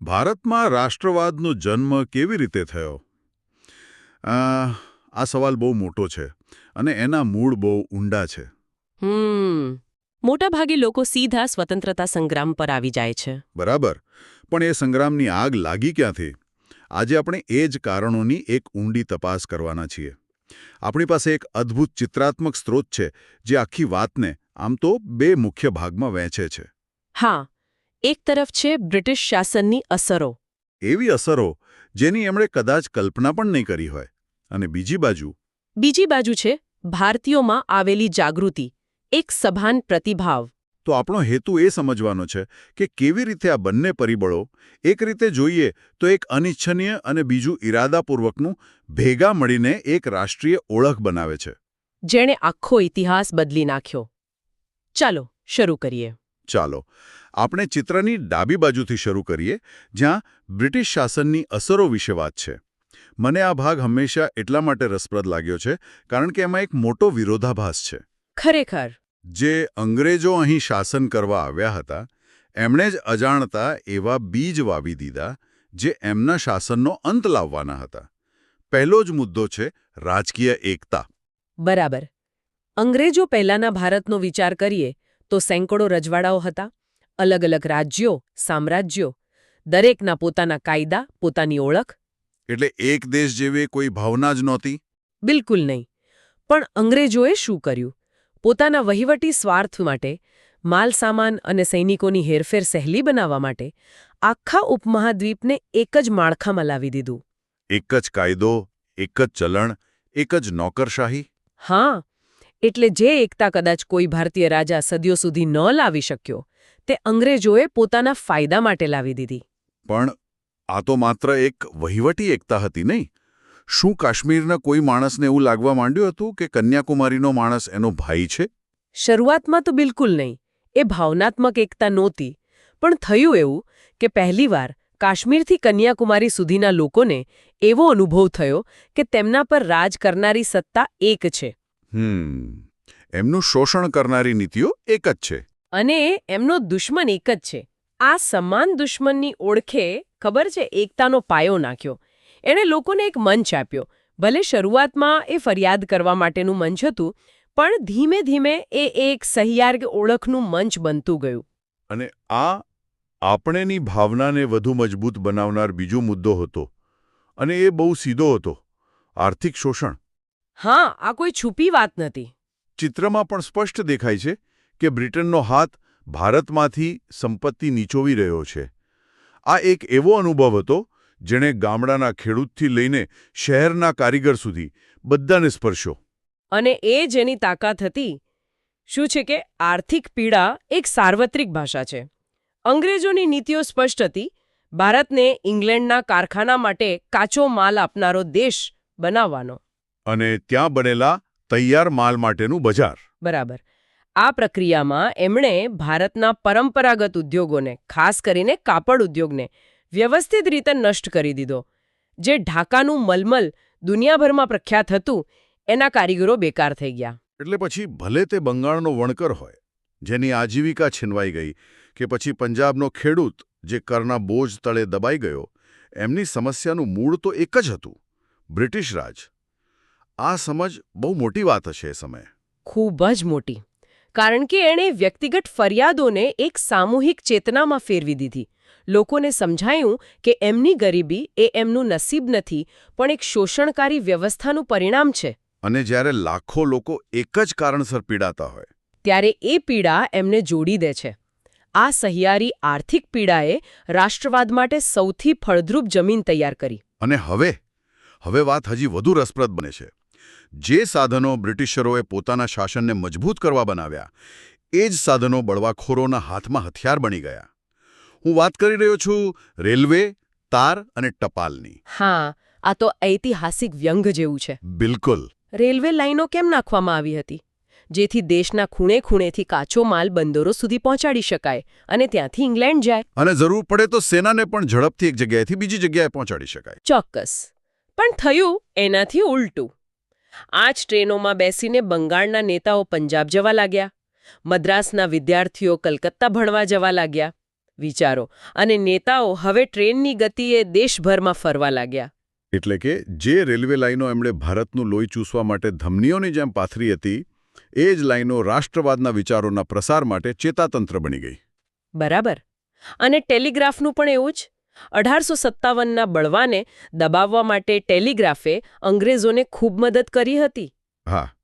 ભારતમાં રાષ્ટ્રવાદનો જન્મ કેવી રીતે થયો? આ સવાલ બહુ મોટો છે અને એના મૂળ બહુ ઊંડા છે. હમ મોટાભાગે લોકો સીધા સ્વતંત્રતા સંગ્રામ પર આવી જાય છે. બરાબર પણ એ સંગ્રામની આગ લાગી ક્યાંથી? આજે આપણે એ જ કારણોની એક ઊંડી તપાસ કરવાના છીએ. આપણી પાસે એક અદ્ભુત ચિત્રાત્મક સ્ત્રોત છે જે આખી વાતને આમ તો બે મુખ્ય ભાગમાં વહેંચે છે. હા એક તરફ છે બ્રિટિશ શાસનની અસરો. એવી અસરો જેની એમણે કદાચ કલ્પના પણ નહીં કરી હોય. અને બીજી બાજુ બીજી બાજુ છે ભારતીયોમાં આવેલી જાગૃતિ એક સભાન પ્રતિભાવ. તો આપણો હેતુ એ સમજવાનો છે કે કેવી રીતે આ બંને પરિબળો એક રીતે જોઈએ તો એક અનિચ્છનીય અને બીજું ઇરાદાપૂર્વકનું ભેગા મળીને એક રાષ્ટ્રીય ઓળખ બનાવે છે. જેણે આખો ઇતિહાસ બદલી નાખ્યો. ચાલો શરૂ કરીએ. ચાલો. આપણે ચિત્રની ડાબી બાજુથી શરૂ કરીએ જ્યાં બ્રિટિશ શાસનની અસરો વિશે વાત છે. મને આ ભાગ હંમેશા એટલા માટે રસપ્રદ લાગ્યો છે કારણ કે એમાં એક મોટો વિરોધાભાસ છે. ખરેખર. જે અંગ્રેજો અહીં શાસન કરવા આવ્યા હતા એમણે જ અજાણતા એવા બીજ વાવી દીધા જે એમના શાસનનો અંત લાવવાના હતા. પહેલો જ મુદ્દો છે રાજકીય એકતા. બરાબર. અંગ્રેજો પહેલાના ભારતનો વિચાર કરીએ તો સેંકડો રજવાડાઓ હતા અલગ અલગ રાજ્યો સામ્રાજ્યો દરેકના પોતાના કાયદા પોતાની ઓળખ? એટલે એક દેશ જેવી કોઈ ભાવના જ નહોતી? બિલકુલ નહીં. પણ અંગ્રેજોએ શું કર્યું? પોતાના વહીવટી સ્વાર્થ માટે માલ સામાન અને સૈનિકોની હેરફેર સહેલી બનાવવા માટે આખા ઉપમહાદ્વીપને એક જ માળખામાં લાવી દીધું. એક જ કાયદો એક જ ચલણ એક જ નોકરશાહી? હા. એટલે જે એકતા કદાચ કોઈ ભારતીય રાજા સદીઓ સુધી ન લાવી શક્યો તે અંગ્રેજોએ પોતાના ફાયદા માટે લાવી દીધી. પણ આ તો માત્ર એક વહીવટી એકતા હતી નહીં. શું કાશ્મીરના કોઈ માણસને એવું લાગવા માંડ્યું હતું કે કન્યાકુમારીનો માણસ એનો ભાઈ છે? શરૂઆતમાં તો બિલકુલ નહીં. એ ભાવનાત્મક એકતા નહોતી. પણ થયું એવું કે પહેલીવાર કાશ્મીરથી કન્યાકુમારી સુધીના લોકોને એવો અનુભવ થયો કે તેમના પર રાજ કરનારી સત્તા એક છે. હમ. એમનું શોષણ કરનારી નીતિઓ એક જ છે. અને એમનો દુશ્મન એક જ છે. આ સમાન દુશ્મનની ઓળખે ખબર છે? એકતાનો પાયો નાખ્યો. એણે લોકોને એક મંચ આપ્યો. ભલે શરૂઆતમાં એ ફરિયાદ કરવા માટેનું મંચ હતું પણ ધીમે ધીમે એ એક સહિયાર્ગ ઓળખનું મંચ બનતું ગયું. અને આ આપણેની ભાવનાને વધુ મજબૂત બનાવનાર બીજો મુદ્દો હતો અને એ બહુ સીધો હતો આર્થિક શોષણ. હા આ કોઈ છુપી વાત નથી. ચિત્રમાં પણ સ્પષ્ટ દેખાય છે કે બ્રિટનનો હાથ ભારતમાંથી સંપત્તિ નીચોવી રહ્યો છે. આ એક એવો અનુભવ હતો જેણે ગામડાના ખેડૂતથી લઈને શહેરના કારીગર સુધી બધાને સ્પર્શો અને એ જેની તાકાત હતી શું છે કે આર્થિક પીડા એક સાર્વત્રિક ભાષા છે. અંગ્રેજોની નીતિઓ સ્પષ્ટ હતી ભારતને ઇંગ્લેન્ડના કારખાના માટે કાચો માલ આપનારો દેશ બનાવવાનો. અને ત્યાં બનેલા તૈયાર માલ માટેનું બજાર. બરાબર. આ પ્રક્રિયામાં એમણે ભારતના પરંપરાગત ઉદ્યોગોને ખાસ કરીને કાપડ ઉદ્યોગને વ્યવસ્થિત રીતે નષ્ટ કરી દીધો. જે ઢાકાનું મલમલ દુનિયાભરમાં પ્રખ્યાત હતું એના કારીગરો બેકાર થઈ ગયા. એટલે પછી ભલે તે બંગાળનો વણકર હોય જેની આજીવિકા છીનવાઈ ગઈ કે પછી પંજાબનો ખેડૂત જે કરના બોજ તળે દબાઈ ગયો એમની સમસ્યાનું મૂળ તો એક જ હતું બ્રિટિશ રાજ. આ સમજ બહુ મોટી વાત હશે એ સમયે. ખૂબ જ મોટી. કારણ કે એણે વ્યક્તિગત ફરિયાદોને એક સામૂહિક ચેતનામાં ફેરવી દીધી. લોકોને સમજાયું કે એમની ગરીબી એ એમનું નસીબ નથી પણ એક શોષણકારી વ્યવસ્થાનું પરિણામ છે. અને જ્યારે લાખો લોકો એક જ કારણસર પીડાતા હોય. ત્યારે એ પીડા એમને જોડી દે છે. આ સહિયારી આર્થિક પીડાએ રાષ્ટ્રવાદ માટે સૌથી ફળદ્રુપ જમીન તૈયાર કરી. અને હવે હવે વાત હજી વધુ રસપ્રદ બને છે. જે સાધનો બ્રિટિશરોએ પોતાના શાસનને મજબૂત કરવા બનાવ્યા એ જ સાધનો બળવાખોરોના હાથમાં હથિયાર બની ગયા. હું વાત કરી રહ્યો છું રેલવે તાર અને ટપાલની. હા આ તો ઐતિહાસિક વ્યંગ જેવું છે. બિલકુલ. રેલવે લાઈનો કેમ નાખવામાં આવી હતી? જેથી દેશના ખૂણે ખૂણેથી કાચો માલ બંદરો સુધી પહોંચાડી શકાય અને ત્યાંથી ઇંગ્લેન્ડ જાય. અને જરૂર પડે તો સેનાને પણ ઝડપથી એક જગ્યાએથી બીજી જગ્યાએ પહોંચાડી શકાય. ચોક્કસ. પણ થયું એનાથી ઉલટું. આ જ ટ્રેનોમાં બેસીને બંગાળના નેતાઓ પંજાબ જવા લાગ્યા. મદ્રાસના વિદ્યાર્થીઓ કલકત્તા ભણવા જવા લાગ્યા. વિચારો અને નેતાઓ હવે ટ્રેનની ગતિએ દેશભરમાં ફરવા લાગ્યા. એટલે કે જે રેલવે લાઇનો એમણે ભારતનું લોહી ચૂસવા માટે ધમનીઓની જેમ પાથરી હતી એ જ લાઈનો રાષ્ટ્રવાદના વિચારોના પ્રસાર માટે ચેતાતંત્ર બની ગઈ. બરાબર. અને ટેલિગ્રાફનું પણ એવું જ? અઢારસો સત્તાવનના બળવાને દબાવવા માટે ટેલિગ્રાફે અંગ્રેજોને ખૂબ મદદ કરી હતી. હા.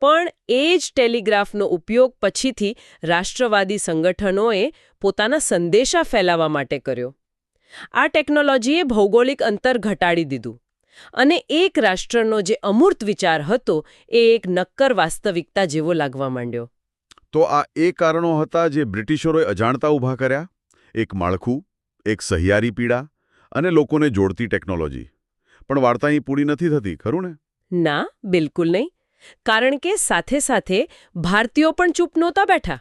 પણ એ જ ટેલિગ્રાફનો ઉપયોગ પછીથી રાષ્ટ્રવાદી સંગઠનોએ પોતાના સંદેશા ફેલાવવા માટે કર્યો. આ ટેકનોલોજીએ ભૌગોલિક અંતર ઘટાડી દીધું અને એક રાષ્ટ્રનો જે અમૂર્ત વિચાર હતો એ એક નક્કર વાસ્તવિકતા જેવો લાગવા માંડ્યો. તો આ એ કારણો હતા જે બ્રિટિશરોએ અજાણતા ઊભા કર્યા? એક માળખું? એક સહિયારી પીડા અને લોકોને જોડતી ટેકનોલોજી. પણ વાર્તા અહીં પૂરી નથી થતી ખરું ને? ના બિલકુલ નહીં. કારણ કે સાથે સાથે ભારતીયો પણ ચૂપ નહોતા બેઠા.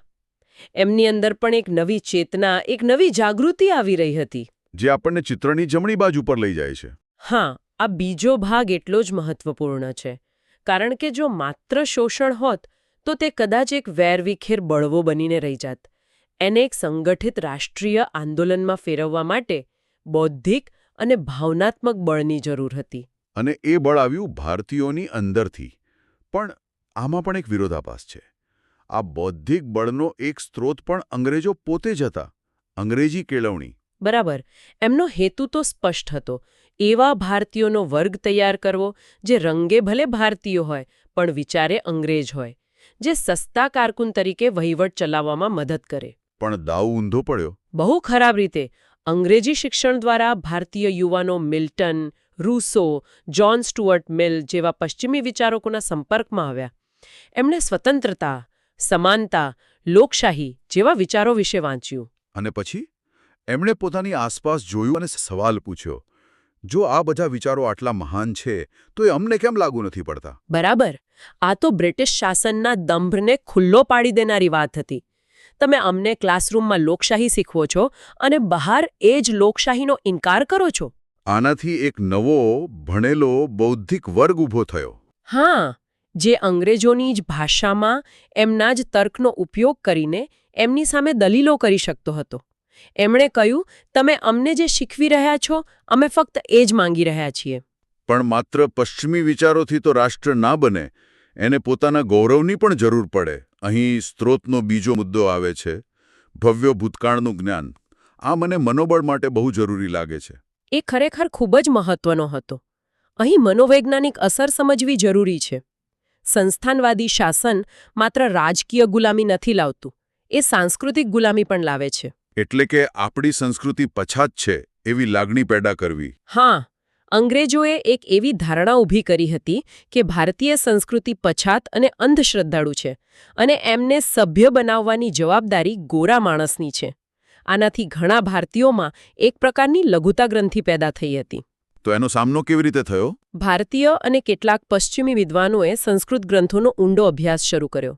એમની અંદર પણ એક નવી ચેતના એક નવી જાગૃતિ આવી રહી હતી. જે આપણને ચિત્રની જમણી બાજુ પર લઈ જાય છે. હા આ બીજો ભાગ એટલો જ મહત્વપૂર્ણ છે. કારણ કે જો માત્ર શોષણ હોત તો તે કદાચ એક વેરવિખેર બળવો બનીને રહી જાત. એને એક સંગઠિત રાષ્ટ્રીય આંદોલનમાં ફેરવવા માટે બૌદ્ધિક અને ભાવનાત્મક બળની જરૂર હતી. અને એ બળ આવ્યું ભારતીયોની અંદરથી. પણ આમાં પણ એક વિરોધાભાસ છે. આ બૌદ્ધિક બળનો એક સ્ત્રોત પણ અંગ્રેજો પોતે જ હતા. અંગ્રેજી કેળવણી. બરાબર. એમનો હેતુ તો સ્પષ્ટ હતો. એવા ભારતીયોનો વર્ગ તૈયાર કરવો જે રંગે ભલે ભારતીયો હોય પણ વિચારે અંગ્રેજ હોય જે સસ્તા કારકુન તરીકે વહીવટ ચલાવવામાં મદદ કરે. પણ દાવ ઊંધો પડ્યો. બહુ ખરાબ રીતે. અંગ્રેજી શિક્ષણ દ્વારા ભારતીય યુવાનો Milton Rousseau John Stuart Mill જેવા પશ્ચિમી વિચારકોના સંપર્કમાં આવ્યા. એમણે સ્વતંત્રતા સમાનતા લોકશાહી જેવા વિચારો વિશે વાંચ્યું. અને પછી? એમણે પોતાની આસપાસ જોયું અને સવાલ પૂછ્યો જો આ બધા વિચારો આટલા મહાન છે તો એ અમને કેમ લાગુ નથી પડતા? બરાબર. આ તો બ્રિટિશ શાસનના દંભને ખુલ્લો પાડી દેનારી વાત હતી. તમે અમને ક્લાસરૂમમાં લોકશાહી શીખવો છો અને બહાર એ જ લોકશાહીનો ઇનકાર કરો છો? આનાથી એક નવો ભણેલો બૌદ્ધિક વર્ગ ઊભો થયો. હા જે અંગ્રેજોની જ ભાષામાં એમના જ તર્કનો ઉપયોગ કરીને એમની સામે દલીલો કરી શકતો હતો. એમણે કહ્યું તમે અમને જે શીખવી રહ્યા છો અમે ફક્ત એ જ માંગી રહ્યા છીએ. પણ માત્ર પશ્ચિમી વિચારોથી તો રાષ્ટ્ર ના બને. એને પોતાના ગૌરવની પણ જરૂર પડે. અહીં સ્ત્રોતનો બીજો મુદ્દો આવે છે ભવ્ય ભૂતકાળનું જ્ઞાન. આ મને મનોબળ માટે બહુ જરૂરી લાગે છે. એ ખરેખર ખૂબ જ મહત્વનો હતો. અહીં મનોવૈજ્ઞાનિક અસર સમજવી જરૂરી છે. સંસ્થાનવાદી શાસન માત્ર રાજકીય ગુલામી નથી લાવતું એ સાંસ્કૃતિક ગુલામી પણ લાવે છે. એટલે કે આપણી સંસ્કૃતિ પછાત છે એવી લાગણી પેદા કરવી. હા અંગ્રેજોએ એક એવી ધારણા ઊભી કરી હતી કે ભારતીય સંસ્કૃતિ પછાત અને અંધશ્રદ્ધાળુ છે અને એમને સભ્ય બનાવવાની જવાબદારી ગોરા માણસની છે. આનાથી ઘણા ભારતીયોમાં એક પ્રકારની લઘુતા ગ્રંથિ પેદા થઈ હતી. તો એનો સામનો કેવી રીતે થયો? ભારતીય અને કેટલાક પશ્ચિમી વિદ્વાનોએ સંસ્કૃત ગ્રંથોનો ઊંડો અભ્યાસ શરૂ કર્યો.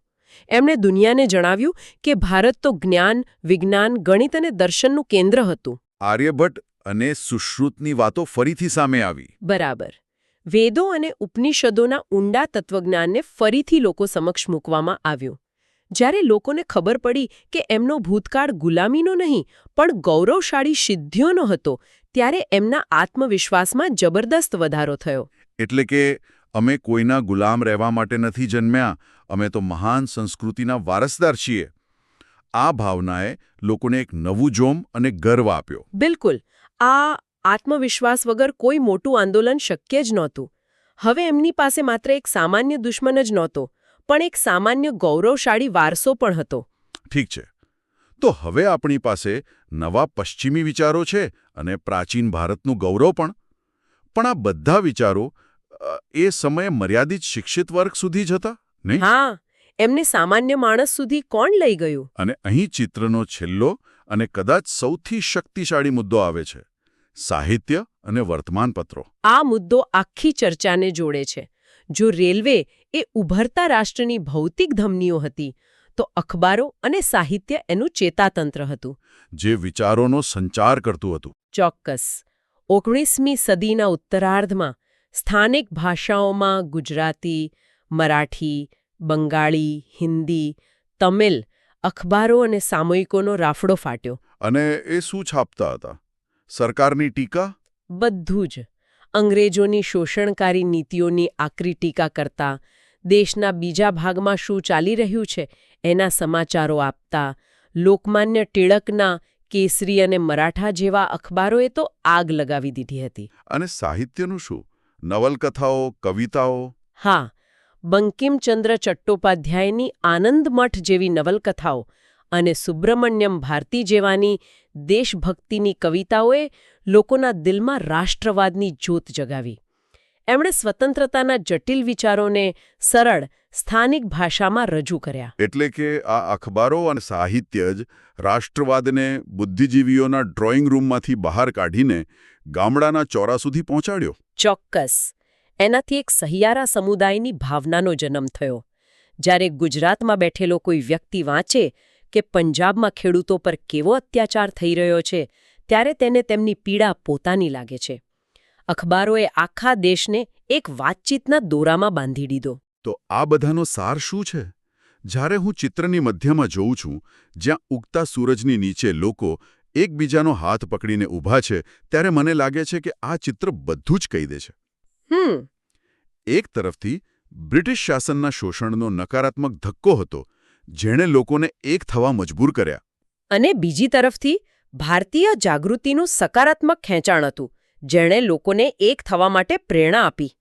એમણે દુનિયાને જણાવ્યું કે ભારત તો જ્ઞાન વિજ્ઞાન ગણિત અને દર્શનનું કેન્દ્ર હતું. આર્યભટ્ટ અને સુશ્રુતની વાતો ફરીથી સામે આવી. બરાબર. વેદો અને ઉપનિષદોના ઊંડા તત્વજ્ઞાનને ફરીથી લોકો સમક્ષ મૂકવામાં આવ્યું. જ્યારે લોકોને ખબર પડી કે એમનો ભૂતકાળ ગુલામીનો નહીં પણ ગૌરવશાળી સિદ્ધિઓનો હતો ત્યારે એમના આત્મવિશ્વાસમાં જબરદસ્ત વધારો થયો. એટલે કે અમે કોઈના ગુલામ રહેવા માટે નથી જન્મ્યા અમે તો મહાન સંસ્કૃતિના વારસદાર છીએ. આ ભાવનાએ લોકોને એક નવું જોમ અને ગર્વ આપ્યો. બિલકુલ. આ આત્મવિશ્વાસ વગર કોઈ મોટું આંદોલન શક્ય જ નહોતું. હવે એમની પાસે માત્ર એક સામાન્ય દુશ્મન જ નહોતો પણ એક સામાન્ય ગૌરવશાળી વારસો પણ હતો. ઠીક છે. તો હવે આપણી પાસે નવા પશ્ચિમી વિચારો છે અને પ્રાચીન ભારતનું ગૌરવ પણ. પણ આ બધા વિચારો એ સમયે મર્યાદિત શિક્ષિત વર્ગ સુધી જ હતા નહીં? હા. એમને સામાન્ય માણસ સુધી કોણ લઈ ગયું? અને અહીં ચિત્રનો છેલ્લો અને કદાચ સૌથી શક્તિશાળી મુદ્દો આવે છે સાહિત્ય અને વર્તમાનપત્રો. આ મુદ્દો આખી ચર્ચાને જોડે છે. જો રેલવે એ ઉભરતા રાષ્ટ્રની ભૌતિક ધમનીઓ હતી તો અખબારો અને સાહિત્ય એનું ચેતાતંત્ર હતું. જે વિચારોનો સંચાર કરતું હતું. ચોક્કસ. ઓગણીસમી સદીના ઉત્તરાર્ધમાં સ્થાનિક ભાષાઓમાં ગુજરાતી મરાઠી બંગાળી હિન્દી તમિલ અખબારો અને સામયિકોનો રાફડો ફાટ્યો. અને એ શું છાપતા હતા? સરકારની ટીકા? બધું જ. અંગ્રેજોની શોષણકારી નીતિઓની આકરી ટીકા કરતા દેશના બીજા ભાગમાં શું ચાલી રહ્યું છે એના સમાચારો આપતા લોકમાન્ય ટિળકના કેસરી અને મરાઠા જેવા અખબારોએ તો આગ લગાવી દીધી હતી. અને સાહિત્યનું શું? નવલકથાઓ કવિતાઓ? હા બંકિમચંદ્ર ચટ્ટોપાધ્યાયની આનંદમઠ જેવી નવલકથાઓ અને સુબ્રમણ્યમ ભારતી જેવાની દેશભક્તિની કવિતાઓએ લોકોના દિલમાં રાષ્ટ્રવાદની જ્યોત જગાવી. એમણે સ્વતંત્રતાના જટિલ વિચારોને સરળ સ્થાનિક ભાષામાં રજૂ કર્યા. એટલે કે આ અખબારો અને સાહિત્ય જ રાષ્ટ્રવાદને બુદ્ધિજીવીઓના ડ્રોઈંગ રૂમમાંથી બહાર કાઢીને ગામડાના ચોરા સુધી પહોંચાડ્યો. ચોક્કસ. એનાથી એક સહિયારા સમુદાયની ભાવનાનો જન્મ થયો. જ્યારે ગુજરાતમાં બેઠેલો કોઈ વ્યક્તિ વાંચે કે પંજાબમાં ખેડૂતો પર કેવો અત્યાચાર થઈ રહ્યો છે, ત્યારે તેને તેમની પીડા પોતાની લાગે છે. અખબારોએ આખા દેશને એક વાતચીતના દોરામાં બાંધી દીધો. તો આ બધાનો સાર શું છે? જ્યારે હું ચિત્રની મધ્યમાં જોઉં છું, જ્યાં ઉગતા સૂરજની નીચે લોકો એકબીજાનો હાથ પકડીને ઊભા છે, ત્યારે મને લાગે છે કે આ ચિત્ર બધું જ કહી દે છે. હમ. એક તરફથી બ્રિટિશ શાસનના શોષણનો નકારાત્મક ધક્કો હતો જેણે લોકોને એક થવા મજબૂર કર્યા. અને બીજી તરફથી ભારતીય જાગૃતિનું સકારાત્મક ખેંચાણ હતું જેણે લોકોને એક થવા માટે પ્રેરણા આપી.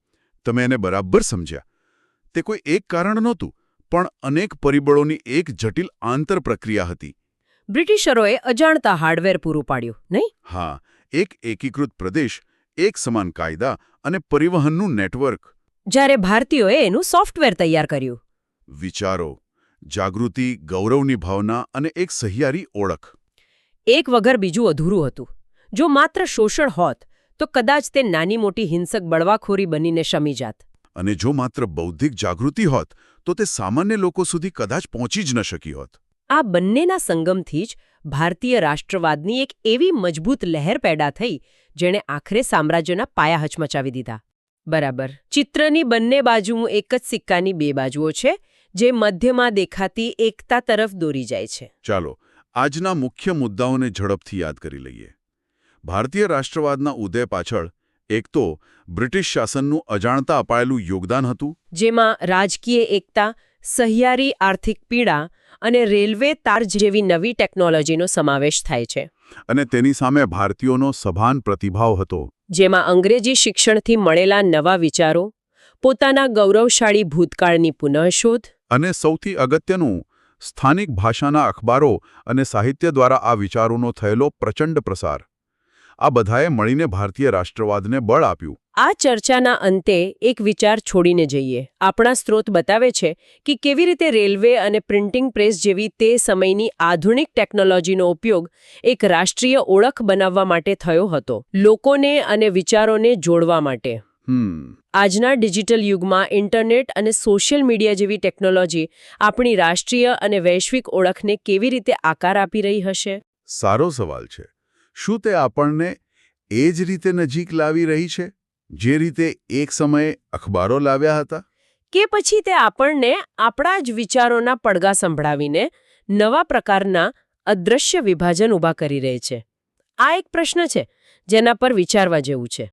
તમે એને બરાબર સમજ્યા. તે કોઈ એક કારણ નહોતું પણ અનેક પરિબળોની એક જટિલ આંતર પ્રક્રિયા હતી. બ્રિટિશરોએ અજાણતા હાર્ડવેર પૂરું પાડ્યું નહીં? હા એક એકીકૃત પ્રદેશ એક સમાન કાયદા અને પરિવહનનું નેટવર્ક. જ્યારે ભારતીયોએ એનું સોફ્ટવેર તૈયાર કર્યું. વિચારો જાગૃતિ ગૌરવની ભાવના અને એક સહિયારી ઓળખ. એક વગર બીજું અધૂરું હતું. જો માત્ર શોષણ હોત તો કદાચ તે નાની મોટી હિંસક બળવાખોરી બનીને શમી જાત. અને જો માત્ર બૌદ્ધિક જાગૃતિ હોત તો તે સામાન્ય લોકો સુધી કદાચ પહોંચી જ ન શકી હોત. આ બંનેના સંગમથી જ ભારતીય રાષ્ટ્રવાદની એક એવી મજબૂત લહેર પેદા થઈ જેણે આખરે સામ્રાજ્યના પાયા હચમચાવી દીધા. બરાબર. ચિત્રની બંને બાજુ એક જ સિક્કાની બે બાજુઓ છે જે મધ્યમાં દેખાતી એકતા તરફ દોરી જાય છે. ચાલો આજના મુખ્ય મુદ્દાઓને ઝડપથી યાદ કરી લઈએ. ભારતીય રાષ્ટ્રવાદના ઉદય પાછળ એક તો બ્રિટિશ શાસનનું અજાણતા અપાયેલું યોગદાન હતું. જેમાં રાજકીય એકતા સહિયારી આર્થિક પીડા અને રેલવે તાર જેવી નવી ટેકનોલોજીનો સમાવેશ થાય છે. અને તેની સામે ભારતીયોનો સભાન પ્રતિભાવ હતો. જેમાં અંગ્રેજી શિક્ષણથી મળેલા નવા વિચારો પોતાના ગૌરવશાળી ભૂતકાળની પુનઃશોધ અને સૌથી અગત્યનું સ્થાનિક ભાષાના અખબારો અને સાહિત્ય દ્વારા આ વિચારોનો થયેલો પ્રચંડ પ્રસાર. આ બધાએ મળીને ભારતીય રાષ્ટ્રવાદને બળ આપ્યું. આ ચર્ચાના અંતે એક વિચાર છોડીને જઈએ. આપણા સ્ત્રોત બતાવે છે કે કેવી રીતે રેલવે અને પ્રિન્ટિંગ પ્રેસ જેવી તે સમયની આધુનિક ટેકનોલોજીનો ઉપયોગ એક રાષ્ટ્રીય ઓળખ બનાવવા માટે થયો હતો લોકોને અને વિચારોને જોડવા માટે. આજના ડિજિટલ યુગમાં ઇન્ટરનેટ અને સોશિયલ મીડિયા જેવી ટેકનોલોજી આપણી રાષ્ટ્રીય અને વૈશ્વિક ઓળખને કેવી રીતે આકાર આપી રહી હશે? સારો સવાલ છે. શું તે આપણને એ જ રીતે નજીક લાવી રહી છે? જે રીતે એક સમયે અખબારો લાવ્યા હતા? કે પછી તે આપણને આપણા જ વિચારોના પડઘા સંભળાવીને નવા પ્રકારના અદૃશ્ય વિભાજન ઊભા કરી રહે છે? આ એક પ્રશ્ન છે, જેના પર વિચારવા જેવું છે.